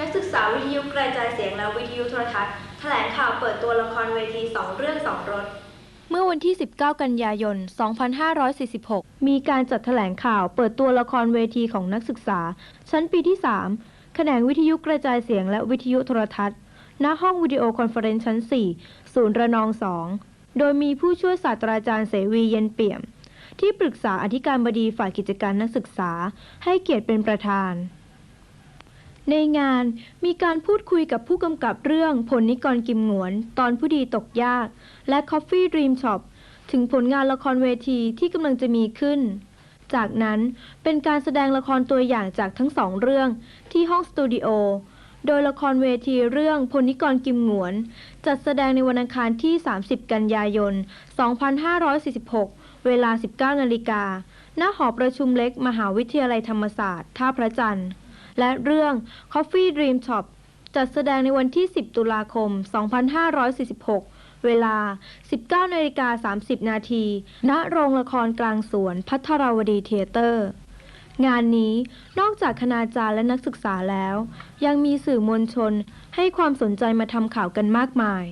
นักศึกษาวิทยุกระจายเสียงและวิทยุโทรทัศน์แถลงข่าวเปิดตัวละครเวที 2 เรื่อง 2 รถ เมื่อวันที่ 19 กันยายน 2546 มีการจัดแถลงข่าวเปิดตัวละครเวทีของนักศึกษา ชั้นปีที่ 3 แขนงวิทยุกระจายเสียงและวิทยุโทรทัศน์ ณ ห้องวิดีโอคอนเฟอเรนซ์ชั้น 4 ศูนย์ระนอง 2 โดยมีผู้ช่วยศาสตราจารย์เสวีเย็นเปี่ยม ที่ปรึกษาอธิการบดีฝ่ายกิจการนักศึกษา ให้เกียรติเป็นประธาน ในงานมีการพูดคุยกับผู้กำกับเรื่องผลนิกรกิมหงวน ตอนผู้ดีตกยาก และ Coffee Dream Shop ถึงผลงานละครเวทีที่กำลังจะมีขึ้น จากนั้นเป็นการแสดงละครตัวอย่างจากทั้งสองเรื่องที่ห้องสตูดิโอ โดยละครเวทีเรื่องพลนิกรกิมหงวน จัดแสดงในวันอังคารที่ 30 กันยายน 2546 เวลา 19นาฬิกา ณ หอประชุมเล็กมหาวิทยาลัยธรรมศาสตร์ ท่าพระจันทร์ และเรื่อง Coffee Dream Shop จัดแสดงในวันที่ 10 ตุลาคม 2546 เวลา 19นาฬิกา30 นาที ณ โรงละครกลางสวน พัทราวดีเทเตอร์ งานนี้นอกจากคณาจารย์และนักศึกษาแล้ว ยังมีสื่อมวลชนให้ความสนใจมาทำข่าวกันมากมาย